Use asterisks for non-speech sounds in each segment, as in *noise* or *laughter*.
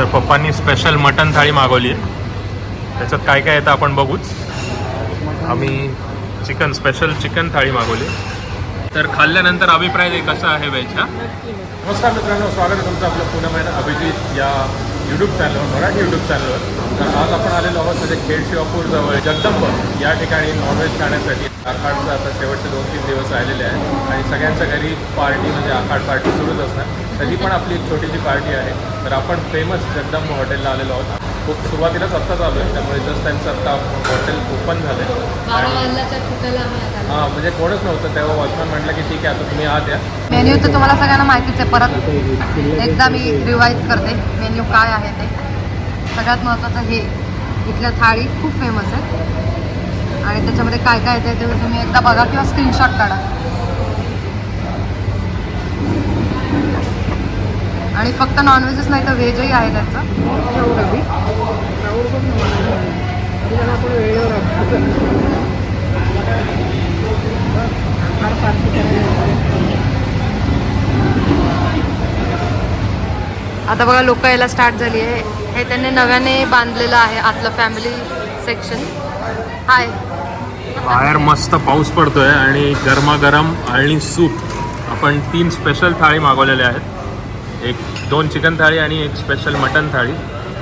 तर पप्पांनी special mutton थाळी मागवली आहे त्याच्यात काय काय येतं आपण बघूच. आम्ही चिकन स्पेशल चिकन थाळी मागवली. तर खाल्ल्यानंतर अभिप्राय दे कसा आहे व्हेज हा नमस्कार मित्रांनो स्वागत आहे तुमचं आपलं पुणे महिना अभिजित या यूट्यूब चॅनलवर मराठी यूट्यूब चॅनलवर तर आज आपण आलेलो आहोत म्हणजे खेड शिवापूर जवळ जगदंब या ठिकाणी नॉनव्हेज खाण्यासाठी. आखाडचं आता शेवटचे दोन तीन दिवस राहिलेले आहेत. आणि सगळ्यांच्या घरी पार्टी म्हणजे आखाड पार्टी सुरूच असणार. तर पण आपली एक छोटीशी पार्टी आहे. तर आपण फेमस जगदंब हॉटेलला आलेलो आहोत. खूप सुरुवातीलाच आत्ता चालू आहे. त्यामुळे जस्ट त्यांचं आत्ता हॉटेल ओपन झालं. हां म्हणजे कोणच नव्हतं. तेव्हा वॉचमॅन म्हटलं की ठीक आहे आता तुम्ही आत या. मेन्यू तर तुम्हाला सगळ्यांना माहितीच आहे. परत एकदा मी रिवाईज करते. मेन्यू काय आहे ते. सगळ्यात महत्त्वाचं हे. इथल्या थाळी खूप फेमस आहे. आणि त्याच्यामध्ये काय काय येते ते तुम्ही एकदा बघा किंवा स्क्रीनशॉट काढा. आणि फक्त नॉनव्हेजच नाही तर व्हेजही आहे त्याचं. आता बघा लोक यायला स्टार्ट झाली आहे. हे त्यांनी नव्याने बांधलेलं आहे आतलं फॅमिली सेक्शन हाय बाहेर मस्त पाऊस पडतोय आणि गरमागरम आळणी सूप. आपण तीन स्पेशल थाळी मागवलेल्या आहेत. एक दोन चिकन थाळी आणि एक स्पेशल मटन थाळी.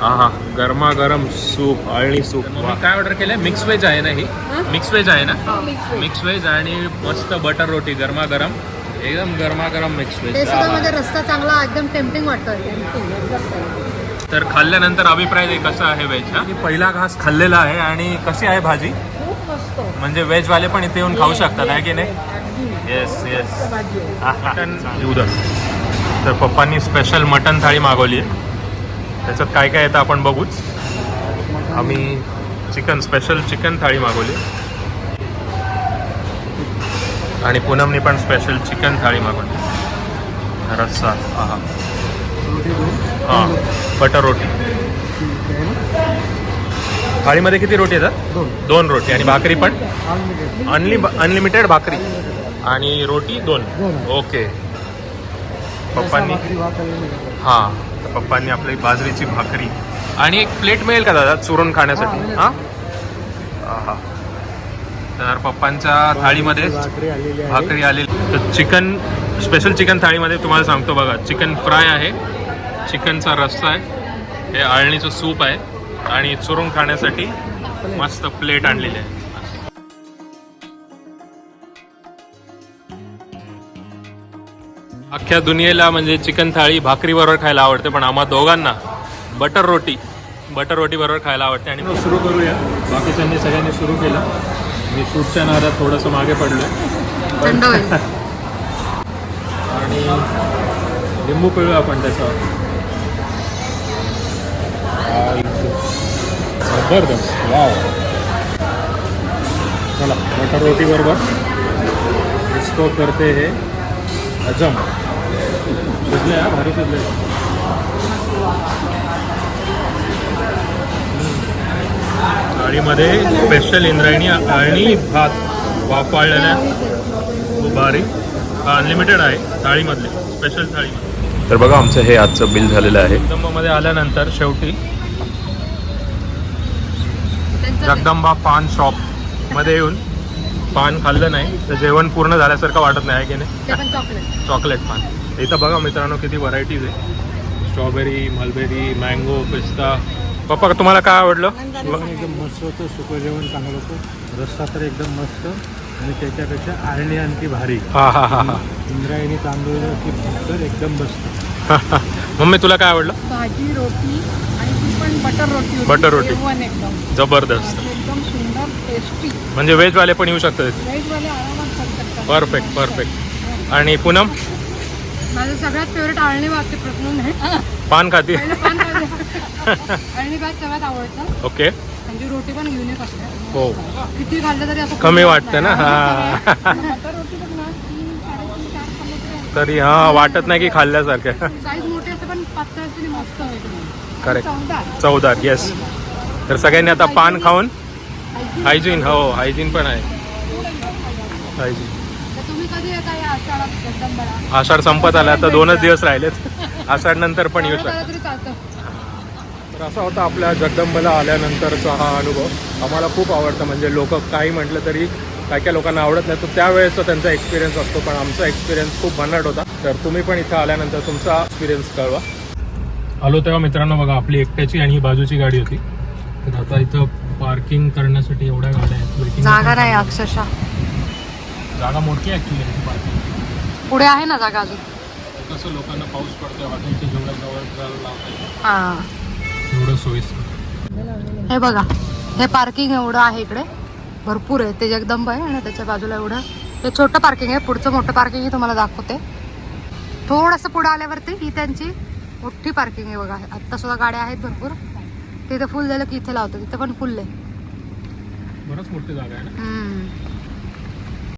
हा गरमागरम सूप आळणी सूप. मी काय ऑर्डर केलंय? मिक्स व्हेज आहे ना ही? मिक्स व्हेज आहे ना? मिक्स व्हेज आणि मस्त बटर रोटी गरमागरम. एकदम गरमागरम मिक्स व्हेज रस्ता चांगला एकदम टेम्पटिंग वाटतोय. तर खाल्ल्यानंतर अभिप्राय कसा आहे व्हेज हा? पहिला घास खाल्लेला आहे आणि कशी आहे भाजी? म्हणजे व्हेज वाले पण इथे येऊन खाऊ शकतात आहे की नाही? येस येस मटन उदर तर पप्पांनी स्पेशल मटन थाळी मागवली आहे त्याच्यात काय काय येतं आपण बघूच. आम्ही चिकन स्पेशल चिकन थाळी मागवली. आणि पूनमनी पण स्पेशल चिकन थाळी मागवली. रस्सा हा. हां बटर रोटी. थाळीमध्ये किती रोटी येतात? दोन. रोटी. आणि भाकरी पण? अनलि अनलिमिटेड भाकरी. आणि रोटी दोन. ओके. पप्पांनी हां. तर पप्पांनी आपली बाजरीची भाकरी. आणि एक प्लेट मिळेल का दादा चुरून खाण्यासाठी? हां हां? तर पप्पांच्या थाळीमध्ये भाकरी आलेली तर चिकन स्पेशल चिकन थाळीमध्ये तुम्हाला सांगतो बघा. चिकन फ्राय आहे. चिकनचा रस्सा आहे. हे आळणीचं सूप आहे. आणि चुरून खाण्यासाठी मस्त प्लेट आणलेली आहे अख्ख्या दुनियेला म्हणजे चिकन थाळी भाकरी बरोबर खायला आवडते पण आम्हा दोघांना बटर रोटी बटर रोटी बरोबर खायला आवडते. आणि सुरू करूया. बाकीच्यांनी सगळ्यांनी सुरू केलं. मी शूटच्या नादात थोडंसं मागे होईल. आणि लिंबू पिळू आपण त्याच्यावर. जबरदस्त वाव चला बटर रोटी बरोबर. इसको करते हे. हजम शिजले हा? भारी शिजले थाळीमध्ये स्पेशल इंद्रायणी आणि भात वाफाळलेल्या खूप भारी. हा अनलिमिटेड आहे थाळीमधले. स्पेशल थाळी तर बघा आमचं हे आजचं बिल झालेलं आहे. जगदंबामध्ये आल्यानंतर शेवटी जगदंबा पान शॉपमध्ये येऊन पान खाल्लं नाही तर जेवण पूर्ण झाल्यासारखं वाटत नाही आहे की नाही? चॉकलेट पान. इथं बघा मित्रांनो किती व्हरायटीज आहे. स्ट्रॉबेरी मलबेरी मँगो पिस्ता पप्पा तुम्हाला काय आवडलं? एकदम मस्त होतं सुकं जेवण चांगलं होतं. रस्सा तर एकदम मस्त. आणि त्याच्यापेक्षा आळणी आणखी भारी. हा हा हा हा. इंद्रायणी तांदूळ की भाकर एकदम मस्त. *laughs* मम्मी तुला काय आवडलं? भाजी रोटी आणि ती पण बटर रोटी. बटर रोटी. एकदम. जबरदस्त. एकदम सुंदर टेस्टी म्हणजे व्हेजवाले पण येऊ शकतात. व्हेजवाले आरामात खाऊ शकतात परफेक्ट परफेक्ट आणि पूनम? माझं सगळ्यात फेवरेट आळणी भात ते प्रश्न नाही पान खाती. पहिलं पान खायचं. आळणी भात सगळ्यात आवडतं. ओके. म्हणजे रोटी पण युनिक असते. हो. किती खाल्लं तरी असं कमी वाटतं ना? हा. बटर रोटी बघ ना तीन साडेतीन चार खाल्ले तरी तरी हा वाटत नाही की खाल्ल्यासारखं. साईज मोठी असते पण पातळ असते आणि मस्त होते. करेक्ट चौदा येस तर सगळ्यांनी आता पान खाऊन हायजीन हो हायजीन पण आहे. हायजीन. आषाढ संपत आला आता दोनच दिवस राहिलेत. आषाढ नंतर पण येऊ शकतो. तर असा होता आपल्या जगदंबला आल्यानंतरचा हा अनुभव आम्हाला खूप आवडतं. म्हणजे लोक काही म्हटलं तरी काय काय लोकांना आवडत नाही. तर त्यावेळेचा त्यांचा एक्सपिरियन्स असतो पण आमचा एक्सपिरियन्स खूप भन्नाट होता. तर तुम्ही पण इथं आल्यानंतर तुमचा एक्सपिरियन्स कळवा. आलो तेव्हा मित्रांनो बघा आपली एकट्याची आणि ही बाजूची गाडी होती. तर आता इथं पार्किंग करण्यासाठी एवढ्या गाड्या आहेत. Waiting जागा नाही. अक्षरशः. जागा मोठी ॲक्च्युली पार्किंग पुढे आहे ना जागा अजून? कसं लोकांना पाऊस पडतोय हॉटेलच्या जेवढ्या जवळ जायला लावता येईल हा. एवढं सोयीस्कर. हे बघा हे पार्किंग एवढं आहे इकडे. भरपूर आहे. ते जगदंब आहे आणि त्याच्या बाजूला एवढं. हे छोटं पार्किंग आहे. पुढचं मोठं पार्किंग तुम्हाला दाखवते. थोडंसं पुढं आल्यावरती ही त्यांची मोठी पार्किंग आहे बघा. आत्ता सुद्धा गाड्या आहेत भरपूर. तिथे फुल झालं की इथे लावतं तिथे पण फुल आहे बरंच मोठी जागा आहे ना.